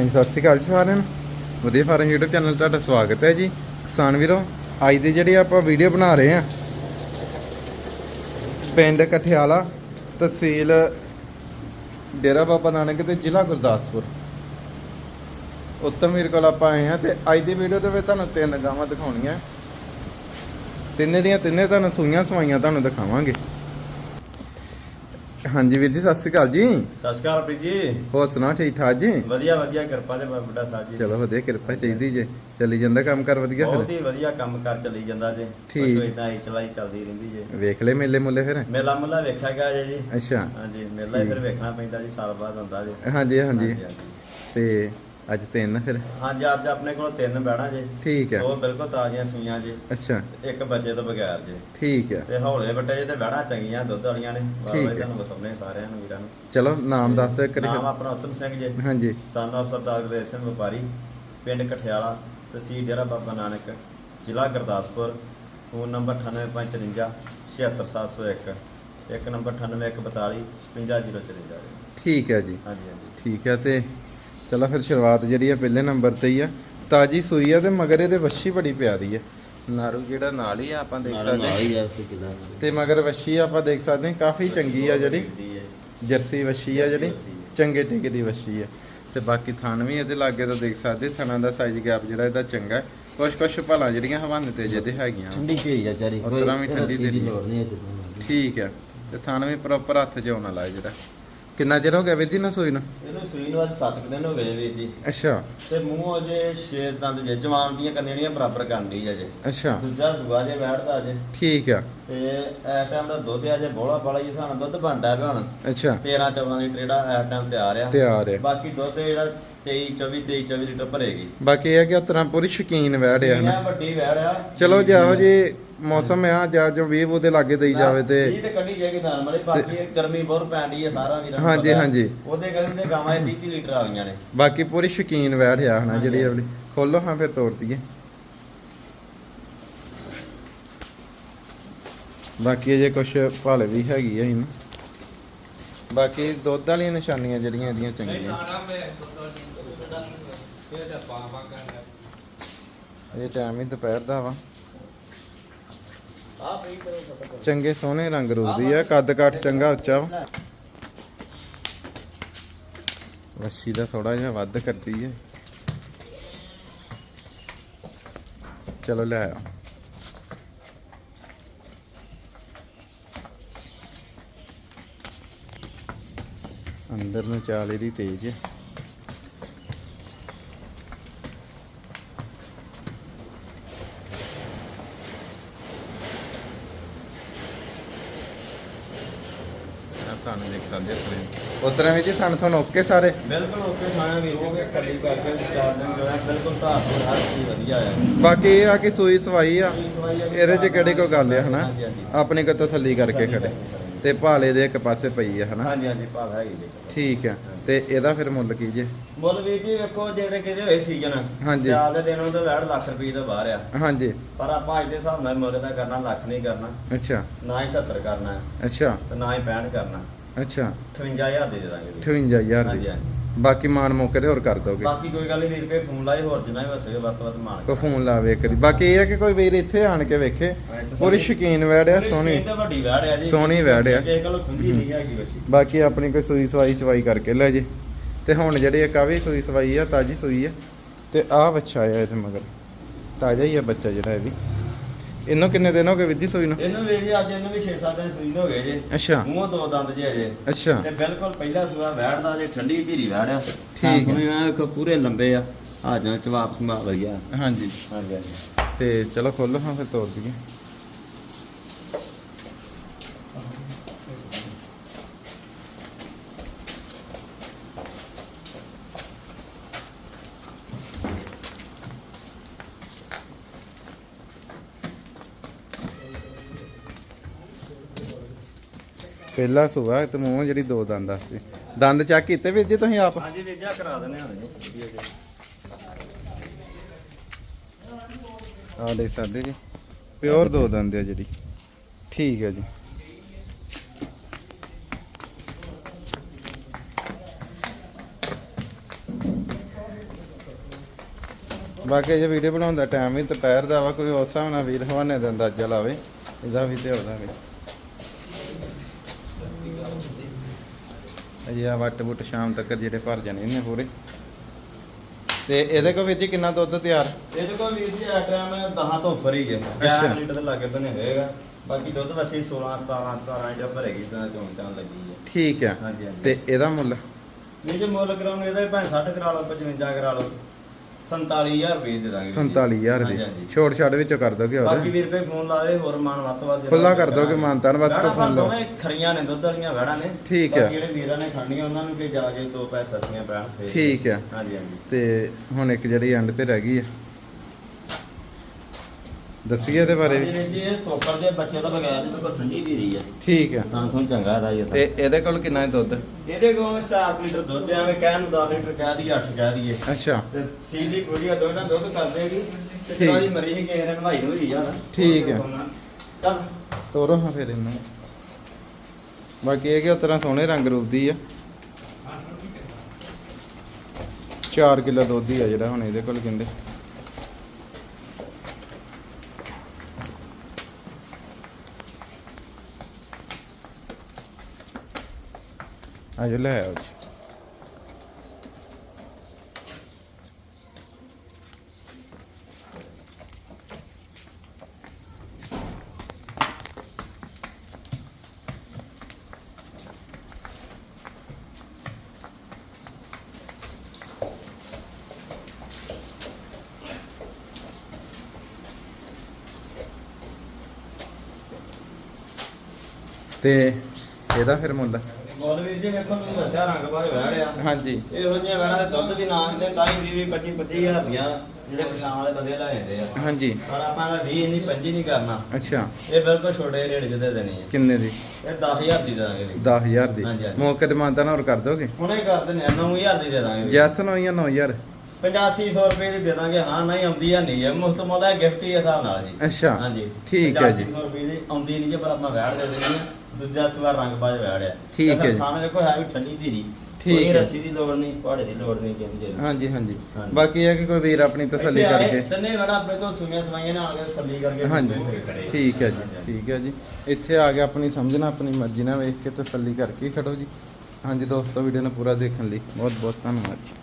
ਹਾਂਜੀ, ਸਤਿ ਸ਼੍ਰੀ ਅਕਾਲ ਜੀ ਸਾਰਿਆਂ ਨੂੰ। ਵਧੀਆ ਫਾਰਮ YouTube ਚੈਨਲ ਤੁਹਾਡਾ ਸਵਾਗਤ ਹੈ ਜੀ। ਕਿਸਾਨ ਵੀਰੋ, ਅੱਜ ਦੀ ਜਿਹੜੀ ਆਪਾਂ ਵੀਡੀਓ ਬਣਾ ਰਹੇ ਆ ਪਿੰਡ ਕਠਿਆਲਾ ਤਹਿਸੀਲ ਡੇਰਾ ਬਾਬਾ ਨਾਨਕ ਤੇ ਜ਼ਿਲ੍ਹਾ ਗੁਰਦਾਸਪੁਰ। ਉੱਤਮ ਵੀਰ ਕੋਲ ਆਪਾਂ ਆਏ ਆ ਤੇ ਅੱਜ ਦੀ ਵੀਡੀਓ ਦੇ ਵਿੱਚ ਤੁਹਾਨੂੰ ਤਿੰਨ ਗਾਵਾਂ ਦਿਖਾਉਣੀਆਂ। ਤਿੰਨੇ ਦੀਆਂ ਤਿੰਨੇ ਤੁਹਾਨੂੰ ਸੂਈਆਂ ਸਵਾਈਆਂ ਤੁਹਾਨੂੰ ਦਿਖਾਵਾਂਗੇ। ਹਾਂਜੀ ਵੀਰ ਜੀ ਸਤਿ ਸ਼੍ਰੀ ਅਕਾਲ ਜੀ। ਸਤਿ ਸ਼੍ਰੀ ਅਕਾਲ ਪ੍ਰੀਤ ਜੀ। ਹੋਰ ਸੁਣਾ ਠੀਕ ਠਾਕ ਜੀ? ਵਧੀਆ ਵਧੀਆ ਕਿਰਪਾ ਦੇ ਬੁੱਢਾ ਸਾਹਿਬ ਜੀ। ਚਲੋ ਵਧੀਆ ਕਿਰਪਾ ਚਾਹੀਦੀ ਜੇ। ਚੱਲੀ ਜਾਂਦਾ ਕੰਮ ਕਰ ਵਧੀਆ ਬਹੁਤ ਫਿਰ ਹੀ ਵਧੀਆ ਕੰਮ ਕਰ ਚੱਲੀ ਜਾਂਦਾ ਜੇ। ਠੀਕ। ਬਸ ਇਦਾਂ ਹੀ ਚਲਾਈ ਚੱਲਦੀ ਰਹਿੰਦੀ ਜੇ। ਵੇਖ ਲੈ ਮੇਲੇ ਮੁੱਲੇ ਫਿਰ? ਮੇਲਾ ਮੁੱਲਾ ਵੇਖਿਆ ਗਿਆ ਜੇ ਜੀ। ਅੱਛਾ। ਹਾਂਜੀ ਮੇਲਾ ਹੀ ਫਿਰ ਵੇਖਣਾ ਪੈਂਦਾ ਜੀ ਸਾਲ ਬਾਅਦ ਹੁੰਦਾ ਜੀ। ਹਾਂਜੀ, ਹਾਂਜੀ। ਤੇ ਅੱਜ ਤਿੰਨ ਫਿਰ? ਹਾਂਜੀ ਅੱਜ ਆਪਣੇ ਕੋਲ ਤਿੰਨ ਬੈਣਾ ਜੇ। ਠੀਕ ਹੈ। ਦੋ ਬਿਲਕੁਲ ਤਾਜ਼ੀਆਂ ਸੂਈਆਂ ਜੇ। ਅੱਛਾ। ਇੱਕ ਬੱਚੇ ਤੋਂ ਬਗੈਰ ਜੇ। ਠੀਕ ਹੈ। ਤੇ ਹੌਲੇ ਵੱਡੇ ਜੇ ਤੇ ਬੈਣਾ ਚੰਗੀਆਂ ਦੁੱਧ ਵਾਲੀਆਂ ਨੇ। ਠੀਕ ਬਾਬਾ ਹੈ। ਜੀ ਤੁਹਾਨੂੰ ਬਤਾਉਣੇ ਸਾਰਿਆਂ ਨੂੰ ਵੀਰਾਂ ਨੂੰ। ਚਲੋ ਨਾਮ ਦੱਸ ਕਰੀ ਨਾਮ ਆਪਣਾ ਉਤਮ ਸਿੰਘ ਜੇ। ਹਾਂਜੀ। ਸਨ ਆਫ ਸਰਦਾਰ ਗੁਰਦੇਵ ਸਿੰਘ ਵਪਾਰੀ ਪਿੰਡ ਕਠਿਆਲਾ ਤਹਿਸੀਲ ਡੇਰਾ ਬਾਬਾ ਨਾਨਕ ਜ਼ਿਲ੍ਹਾ ਗੁਰਦਾਸਪੁਰ। ਫੋਨ ਨੰਬਰ 9855 76701 ਇੱਕ। ਨੰਬਰ 9842 55054 ਠੀਕ ਹੈ ਜੀ। ਹਾਂਜੀ ਹਾਂਜੀ। ਠੀਕ ਹੈ ਤੇ ਚਲੋ ਫਿਰ ਸ਼ੁਰੂਆਤ ਜਿਹੜੀ ਆ ਪਹਿਲੇ ਨੰਬਰ ਤੇ ਹੀ ਆ। ਤਾਜੀ ਸੂਈ ਆ ਤੇ ਮਗਰ ਇਹਦੇ ਵੱਛੀ ਬੜੀ ਪਿਆਰੀ ਆ। ਨਾਰੂ ਜਿਹੜਾ ਨਾਲ ਹੀ ਆ ਆਪਾਂ ਦੇਖ ਸਕਦੇ ਹਾਂ। ਆ ਤੇ ਮਗਰ ਵੱਛੀ ਆਪਾਂ ਦੇਖ ਸਕਦੇ ਹਾਂ ਕਾਫੀ ਚੰਗੀ ਆ ਜਿਹੜੀ। ਜਰਸੀ ਵੱਛੀ ਆ ਜਿਹੜੀ ਚੰਗੇ ਟਿਕ ਦੀ ਵੱਛੀ ਆ। ਤੇ ਬਾਕੀ ਥਣ ਵੀ ਇਹਦੇ ਲਾਗੇ ਤੋਂ ਦੇਖ ਸਕਦੇ ਥਣਾਂ ਦਾ ਸਾਈਜ਼ ਗੈਪ ਜਿਹੜਾ ਇਹਦਾ ਚੰਗਾ ਕੁਛ ਕੁਛ ਭਲਾ ਜਿਹੜੀਆਂ ਹਵਾਨੇ ਤੇ ਜਿਹਦੇ ਹੈਗੀਆਂ। ਠੰਡੀ ਝੀਲ ਆ ਚਾਰੀ ਉਸ ਤਰ੍ਹਾਂ ਵੀ ਠੰਡੀ ਦੀ ਠੀਕ ਹੈ ਤੇ ਥਣ ਵੀ ਪ੍ਰੋਪਰ ਹੱਥ 'ਚ ਆਉਣ ਵਾਲਾ ਜਿਹੜਾ। ਕਿੰਨਾ ਚਿਰ ਹੋ ਗਿਆ ਵੀਰ ਜੀ ਨਾ ਸੂਈ ਨੂੰ? ਇਹਨੂੰ ਸੂਈ ਨੂੰ ਅੱਜ 7 ਦਿਨ ਹੋ ਗਏ ਵੀਰ ਜੀ। ਅੱਛਾ। ਤੇ ਮੂੰਹ ਅਜੇ ਛੇ ਦੰਦ ਜੇ ਜਵਾਨ ਦੀਆਂ ਕੰਨੜੀਆਂ ਬਰਾਬਰ ਕਰਨ ਦੀ ਅਜੇ। ਅੱਛਾ। ਦੂਜਾ ਸੁਗਾ ਜੇ ਬੈਠਦਾ ਅਜੇ। ਠੀਕ ਆ। ਤੇ ਐ ਟਾਈਮ ਦਾ ਦੁੱਧ ਅਜੇ ਬੋਲਾ ਬਾਲਾ ਜੀ ਸਾਨੂੰ ਦੁੱਧ ਬਣਦਾ ਪਿਆ ਹੁਣ। ਅੱਛਾ। 13 14 ਲੀਟਰ ਜਿਹੜਾ ਐ ਟਾਈਮ ਤਿਆਰ ਆ। ਤਿਆਰ ਹੈ ਬਾਕੀ ਦੁੱਧ ਜਿਹੜਾ 23 24 23 24 ਲੀਟਰ ਭਰੇਗੀ। ਬਾਕੀ ਇਹ ਹੈ ਕਿ ਤਰ੍ਹਾਂ ਪੂਰੀ ਸ਼ਕੀਨ ਵੈੜ ਆ ਇਹ ਵੱਡੀ ਵੈੜ ਆ। ਚਲੋ ਜਿਹੋ ਜੀ। ਮੌਸਮ ਆ ਜਾਂ ਜੋ ਵੀ ਉਹਦੇ ਲਾਗੇ ਦੇਈ ਜਾਵੇ ਤੇ ਇਹ ਤੇ ਕੱਢੀ ਜਾਏਗੀ ਨਾਰਮਲੀ ਬਾਕੀ ਇਹ ਗਰਮੀ ਬਹੁਤ ਪੈਂਦੀ ਹੈ ਸਾਰਾ ਵੀਰਾਂ ਨੂੰ ਹਾਂਜੀ, ਪਤਾ। ਹਾਂਜੀ। ਉਹਦੇ ਗਰਮੀ ਦੇ ਗਾਵਾਂ 30 30 ਲੀਟਰ ਆ ਗਈਆਂ ਨੇ। ਬਾਕੀ ਪੂਰੀ ਸ਼ਕੀਨ ਵੈੜ ਆ ਹਨਾ ਜਿਹੜੀ ਆਪਣੀ। ਖੋਲੋ ਹਾਂ ਫਿਰ ਤੋੜ ਦਈਏ। ਬਾਕੀ ਅਜੇ ਕੁਝ ਭਾਲੇ ਵੀ ਹੈਗੀ ਆ ਇਹਨੂੰ। ਬਾਕੀ ਦੁੱਧ ਵਾਲੀਆਂ ਨਿਸ਼ਾਨੀਆਂ ਜਿਹੜੀਆਂ ਇਹਦੀਆਂ ਚੰਗੀਆਂ। ਇਹ ਟਾਈਮ ਹੀ ਦੁਪਹਿਰ ਦਾ ਵਾ ਆ ਪਈ ਕਰੋ ਫਟਾਫਟ ਚੰਗੇ ਸੋਹਣੇ ਰੰਗ ਰੂਪ ਦੀ ਆ, ਕੱਦ ਕਾਠ ਚੰਗਾ ਉੱਚਾ ਰੱਸੀ ਦਾ ਥੋੜਾ ਜਿਹਾ ਵੱਧ ਕਰਦੀ ਹੈ ਚਲੋ ਲੈ ਆ। ਅੰਦਰ ਨੂੰ ਚਾਲ ਇਹਦੀ ਤੇਜ਼ ਹੈ ਤੁਹਾਨੂੰ ਦੇਖ ਸਕਦੇ ਹੋ ਉਤਰਾਂ ਵਿੱਚ ਤੁਹਾਨੂੰ ਤੁਹਾਨੂੰ ਓਕੇ ਸਾਰੇ? ਬਿਲਕੁਲ ਓਕੇ ਖਾਣਾ ਵੀਰ ਜੀ ਕੱਲੀ ਕਰਕੇ ਚਾਰ ਦਿਨ ਜੋ ਹੈ ਬਿਲਕੁਲ ਧਾਰ ਤੋਂ ਹਰ ਚੀਜ਼ ਵਧੀਆ ਆ। ਬਾਕੀ ਇਹ ਆ ਕਿ ਸੂਈ ਸਵਾਈ ਆ ਵੀ ਇਹਦੇ 'ਚ ਕਿਹੜੀ ਕੋਈ ਗੱਲ ਆ ਹਨਾ। ਆਪਣੀ ਕੋ ਤਸੱਲੀ ਕਰਕੇ ਖੜੇ। ਤੇ ਭਾਲੇ ਦੇ ਇੱਕ ਪਾਸੇ ਪਈ ਆ ਹਨਾ? ਹਾਂਜੀ ਹਾਂਜੀ ਭਾਲ ਹੈਗੀ ਜੀ। ਠੀਕ ਆ। ਤੇ ਇਹਦਾ ਫਿਰ ਮੁੱਲ ਕੀ ਜੇ? ਮੁੱਲ ਵੀਰ ਜੀ ਵੇਖੋ ਜਿਹੜੇ ਕਿਹਦੇ ਹੋਏ ਸੀਜ਼ਨ ਹਾਂਜੀ। ਸਿਆਲ ਦੇ ਦਿਨ ਉਹਦੇ ਵੈੜ ਲੱਖ ਰੁਪਏ ਤੋਂ ਬਾਹਰ ਆ। ਹਾਂਜੀ। ਪਰ ਆਪਾਂ ਅੱਜ ਦੇ ਹਿਸਾਬ ਨਾਲ ਮੁੱਲ ਦਾ ਕਰਨਾ ਲੱਖ ਨਹੀਂ ਕਰਨਾ। ਅੱਛਾ। ਨਾ ਹੀ 70 ਕਰਨਾ। ਅੱਛਾ। ਤੇ ਨਾ ਹੀ 65 ਕਰਨਾ। ਅੱਛਾ। 58000 ਦੇ ਦੇ ਦਾਂਗੇ ਵੀਰ। 58000 ਹਾਂਜੀ ਦੀ। ਹਾਂਜੀ। ਬਾਕੀ ਮਾਨ ਮੌਕੇ ਤੇ ਹੋਰ ਕਰ ਦੋਗੇ। ਬਾਕੀ ਕੋਈ ਗੱਲ ਨਹੀਂ ਵੀਰ ਰੁਪਏ ਫੋਨ ਲਾਏ ਹੋਰ ਜਿੰਨਾ ਵੀ ਵਸੇ ਵੱਧ ਤੋਂ ਵੱਧ ਮਾਨ ਕੋ ਫੋਨ ਲਾਵੇ ਕਰੀ ਬਾਕੀ ਇਹ ਆ ਕਿ ਕੋਈ ਵੀਰ ਇੱਥੇ ਆਣ ਕੇ ਵੇਖੇ ਪੂਰੀ ਸ਼ਕੀਨ ਵੈੜਿਆ ਸੋਹਣੀ ਤੇ ਵੱਡੀ ਵੈੜ ਆ ਜੀ। ਸੋਹਣੀ ਵੈੜ ਆ। ਕਿਸੇ ਕੋਲ ਖੁੰਝੀ ਨਹੀਂ ਹੈਗੀ ਬੱਚੀ ਬਾਕੀ ਆਪਣੀ ਕੋਈ ਸੂਈ ਸਵਾਈ ਚਵਾਈ ਕਰਕੇ ਲੈ ਜੇ। ਤੇ ਹੁਣ ਜਿਹੜੀ ਇੱਕ ਆ ਵੀ ਸੂਈ ਸਵਾਈ ਆ ਤਾਜੀ ਸੂਈ ਆ। ਤੇ ਆਹ ਬੱਚਾ ਆ ਇਹਦੇ ਮਗਰ। ਤਾਜ਼ਾ ਹੀ ਆ ਬੱਚਾ ਜਿਹੜਾ ਇਹ ਵੀ। ਇਹਨੂੰ ਕਿੰਨੇ ਦਿਨ ਹੋ ਗਏ ਵਿੱਧੀ ਸੂਈ ਨੂੰ? ਇਹਨੂੰ ਵੀਰ ਜੀ ਅੱਜ ਇਹਨੂੰ ਵੀ 6-7 ਦਿਨ ਸੂਈ ਹੋ ਗਏ ਜੇ। ਅੱਛਾ। ਮੂੰਹ ਦੋ ਦੰਦ ਜੇ ਅਜੇ। ਅੱਛਾ। ਤੇ ਬਿਲਕੁਲ ਪਹਿਲਾ ਸੂਆ ਵੈੜ ਦਾ ਜੇ ਠੰਡੀ ਧੀਰੀ ਵੈੜ ਆ ਠੀਕ ਹੈ। ਹੈ ਵੇਖੋ ਪੂਰੇ ਲੰਬੇ ਆ। ਆ ਜਾਂ ਚਵਾਪ ਸਮਾ ਵਧੀਆ ਹਾਂਜੀ। ਹਾਂਜੀ ਹਾਂਜੀ। ਤੇ ਚਲੋ ਖੋਲੋ ਹਾਂ ਫਿਰ ਤੋੜ ਦਈਏ। ਪਹਿਲਾ ਸੁਆ ਤੇ ਮੂੰਹ ਜਿਹੜੀ ਦੋ ਦੰਦ ਦੱਸਦੇ ਦੰਦ ਚੱਕ ਕੀਤੇ ਵੀਰ ਜੀ ਤੁਸੀਂ ਆਪ? ਹਾਂਜੀ ਵੀਰ ਜੀ ਕਰਾ ਦਿੰਦੇ ਹਾਂ ਜੀ ਆ ਦੇਖ ਸਕਦੇ ਜੀ ਪਿਓਰ ਦੋ ਦੰਦ ਆ ਜਿਹੜੀ। ਠੀਕ ਹੈ ਜੀ। ਬਾਕੀ ਇਹ ਵੀਡੀਓ ਬਣਾਉਣ ਦਾ ਟਾਈਮ ਵੀ ਦੁਪਹਿਰ ਦਾ ਵਾ ਕੋਈ ਉਸ ਹਿਸਾਬ ਨਾਲ ਵੀਰ ਹਵਾਨੇ ਦਾ ਅੰਦਾਜ਼ਾ ਲਾਵੇ ਇਹਦਾ ਵੀ ਤੇ ਉਹਦਾ ਵੀ ਅਜੇ ਆ ਵੱਟ ਬੁੱਟ ਸ਼ਾਮ ਤੱਕ ਜਿਹੜੇ ਭਰ ਜਾਣੇ ਨੇ ਪੂਰੇ। ਤੇ ਇਹਦੇ ਕੋਲ ਵੀਰ ਜੀ ਕਿੰਨਾ ਦੁੱਧ ਤਿਆਰ? ਇਹਦੇ ਕੋਲ ਵੀਰ ਜੀ ਆ ਟਾਈਮ 10 ਤੋਂ ਉੱਪਰ ਹੀ ਹੈ ਅੱਛਾ। 11 ਲੀਟਰ ਦੇ ਲਾਗੇ ਬਣੇ ਹੋਏਗਾ ਬਾਕੀ ਦੁੱਧ ਵਸੀ 16 17 17 ਲੀਟਰ ਭਰੇਗੀ ਤਾਂ ਚੋਣ ਚਾਣ ਲੱਗੀ ਹੈ ਠੀਕ ਆ। ਤੇ ਇਹਦਾ ਮੁੱਲ? ਜੇ ਮੁੱਲ ਕਰਾਉਣ ਇਹਦਾ ਭਾਵੇਂ 60 ਕਰਾ ਲਓ 55 ਕਰਾ ਲਓ। 47000 ਰੁਪਏ ਦੇ ਦਾਂਗੇ 47000 ਹਾਂਜੀ, ਦੀ। ਹਾਂਜੀ। ਛੋਟ ਛਾੜ ਵਿੱਚੋਂ ਕਰ ਦੋਗੇ ਬਾਕੀ ਹੋਰ ਵੀਰ ਕੋਈ ਫੋਨ ਲਾਵੇ ਹੋਰ ਮਾਨ ਵੱਧ ਤੋਂ ਵੱਧ ਖੁੱਲਾ ਕਰ ਦੋਗੇ ਮਾਨਤਾਨ ਬਸ ਕੋ ਫੋਨ ਲਓ ਦੋਵੇਂ ਖਰੀਆਂ ਨੇ ਦੁੱਧ ਵਾਲੀਆਂ ਵੈੜਾਂ ਨੇ। ਠੀਕ ਹੈ। ਬਾਕੀ ਜਿਹੜੇ ਵੀਰਾਂ ਨੇ ਖਾਣੀਆਂ ਉਹਨਾਂ ਨੂੰ ਕਿ ਜਾ ਕੇ ਦੋ ਪੈਸੇ ਸਸਤੀਆਂ ਪੈਣ ਫੇਰ ਠੀਕ ਆ ਹਾਂਜੀ ਹਾਂਜੀ। ਤੇ ਹੁਣ ਇੱਕ ਜਿਹੜੀ ਐਂਡ ਤੇ ਰਹਿ ਗਈ ਆ ਦੱਸੀਏ ਇਹਦੇ ਬਾਰੇ ਵੀ। ਵੀਰ ਜੀ ਤੋਕੜ ਦੇ ਬੱਚੇ ਤਾਂ ਬਗੈਰ ਦੇ ਕੋਈ ਠੰਡੀ ਦੀ ਰਹੀ ਹੈ। ਠੀਕ ਆ ਤਾਂ ਤੁਹਾਨੂੰ ਚੰਗਾ ਦਾ ਇਹ ਤਾਂ ਤੇ ਇਹਦੇ ਕੋਲ ਕਿੰਨਾ ਹੈ ਦੁੱਧ? ਇਹਦੇ ਕੋਲ 4 ਲੀਟਰ ਦੁੱਧ ਐਵੇਂ ਕਹਿਣ ਨੂੰ 10 ਲੀਟਰ ਕਹਿ ਦਈਏ 8 ਕਹਿ ਦਈਏ। ਅੱਛਾ। ਤੇ ਸੀ ਦੀ ਕੁੜੀਆ ਦੋਨਾਂ ਦੁੱਧ ਕਰ ਦੇਗੀ ਤੇ ਦੀ ਮਰੀ ਸੀ ਕਿਸੇ ਨੇ ਨਵਾਈ ਨੂੰ ਹੋਈ ਯਾਰ ਠੀਕ ਹੈ। ਚੱਲ। ਤੋਰੋ ਹਾਂ ਫਿਰ ਇਹਨੂੰ। ਬਾਕੀ ਇਹ ਕਿ ਉਤਰਾ ਸੋਹਣੇ ਰੰਗ ਰੂਪ ਦੀ ਆ। 4 ਕਿਲੋ ਦੁੱਧ ਹੀ ਆ ਜਿਹੜਾ ਹੁਣ ਇਹਦੇ ਕੋਲ ਕਹਿੰਦੇ। ਆਜੋ ਲੈ ਆਓ ਜੀ ਤੇ ਇਹਦਾ ਫਿਰ ਮੁੱਲ ਮੁੱਲ ਵੀਰ ਜੀ ਵੇਖੋ ਤੁਹਾਨੂੰ ਦੱਸਿਆ ਰੰਗ ਬਾਰੇ ਵਹਿ ਰਿਹਾ। ਹਾਂਜੀ। ਇਹੋ ਜਿਹੀਆਂ ਵੈਣਾ ਦੇ ਦੁੱਧ ਵੀ ਨਾ ਦਿੰਦੇ ਤਾਂ ਹੀ 20 25 25000 ਦੀਆਂ ਜਿਹੜੇ ਪਛਾਣ ਵਾਲੇ ਬੰਦੇ ਲੈ ਜਾਂਦੇ ਆ। ਹਾਂਜੀ। ਪਰ ਆਪਾਂ ਦਾ 20 ਨਹੀਂ 25 ਨਹੀਂ ਕਰਨਾ। ਅੱਛਾ। ਇਹ ਬਿਲਕੁਲ ਛੋਟੇ ਰੇਟ 'ਚ ਦੇ ਦੇਣੀ ਹੈ ਕਿੰਨੇ ਦੀ? ਇਹ 10000 ਦੀ ਦੇ ਦਾਂਗੇ ਜੀ। 10000 ਦੀ? ਹਾਂਜੀ, ਹਾਂਜੀ। ਮੌਕੇ ਤੇ ਮਾਨਤਾ ਨਾਲ ਹੋਰ ਕਰ ਦੋਗੇ? ਹੁਣੇ ਕਰ ਦਿੰਦੇ ਆ 9000 ਦੀ ਦੇ ਦਾਂਗੇ ਜੀ। ਜੈਸ ਨੂੰ ਜਾਂ 9000 8500 ਰੁਪਏ ਦੀ ਦੇ ਦਾਂਗੇ। ਹਾਂ ਨਹੀਂ ਆਉਂਦੀ ਆ ਨਹੀਂ। ਹੈ ਮੁਫਤ ਮੁੱਲ ਹੈ ਗਿਫਟ ਹੀ ਹੈ ਹਿਸਾਬ ਨਾਲ ਜੀ। ਅੱਛਾ। ਹਾਂਜੀ। ਠੀਕ ਹੈ ਜੀ। 8500 ਰੁਪਏ ਦੀ ਆਉਂਦੀ ਨਹੀਂ ਜੇ ਪਰ ਆਪਾਂ ਵੈੜ ਦੇ ਦੇਣੀ ਆ। ਦੂਜਾ ਸਵਾਰ ਰੰਗ ਬਾਜ ਵੈੜ ਆ ਠੀਕ ਹੈ ਜੀ। ਖਾਣਾ ਦੇਖੋ ਹੈ ਵੀ ਠੰਡੀ ਧੀਰੀ ਠੀਕ ਕੋਈ ਹੈ। ਰੱਸੀ ਦੀ ਲੋੜ ਨਹੀਂ ਪਹਾੜੇ ਦੀ ਲੋੜ ਨਹੀਂ ਕਹਿੰਦੇ ਜੀ ਹਾਂਜੀ ਹਾਂਜੀ ਹਾਂਜੀ। ਬਾਕੀ ਇਹ ਹੈ ਕਿ ਕੋਈ ਵੀਰ ਆਪਣੀ ਤਸੱਲੀ ਕਰਕੇ ਤਿੰਨੇ ਵੜਾ ਆਪਣੇ ਕੋਲ ਸੁਣੀਆਂ ਸਵਾਈਆਂ ਨੇ ਆ ਕੇ ਤਸੱਲੀ ਕਰਕੇ ਹਾਂਜੀ ਹੋ ਕੇ ਖੜੇ। ਠੀਕ ਹੈ ਜੀ ਹਾਂਜੀ। ਠੀਕ ਹੈ ਜੀ ਇੱਥੇ ਆ ਕੇ ਆਪਣੀ ਸਮਝਣਾ ਆਪਣੀ ਮਰਜ਼ੀ ਨਾਲ ਵੇਖ ਕੇ ਤਸੱਲੀ ਕਰਕੇ ਹੀ ਖੜੋ ਜੀ ਹਾਂਜੀ ਦੋਸਤੋ ਵੀਡੀਓ ਨੂੰ ਪੂਰਾ ਦੇਖਣ ਲਈ ਬਹੁਤ ਬਹੁਤ ਧੰਨਵਾਦ ਜੀ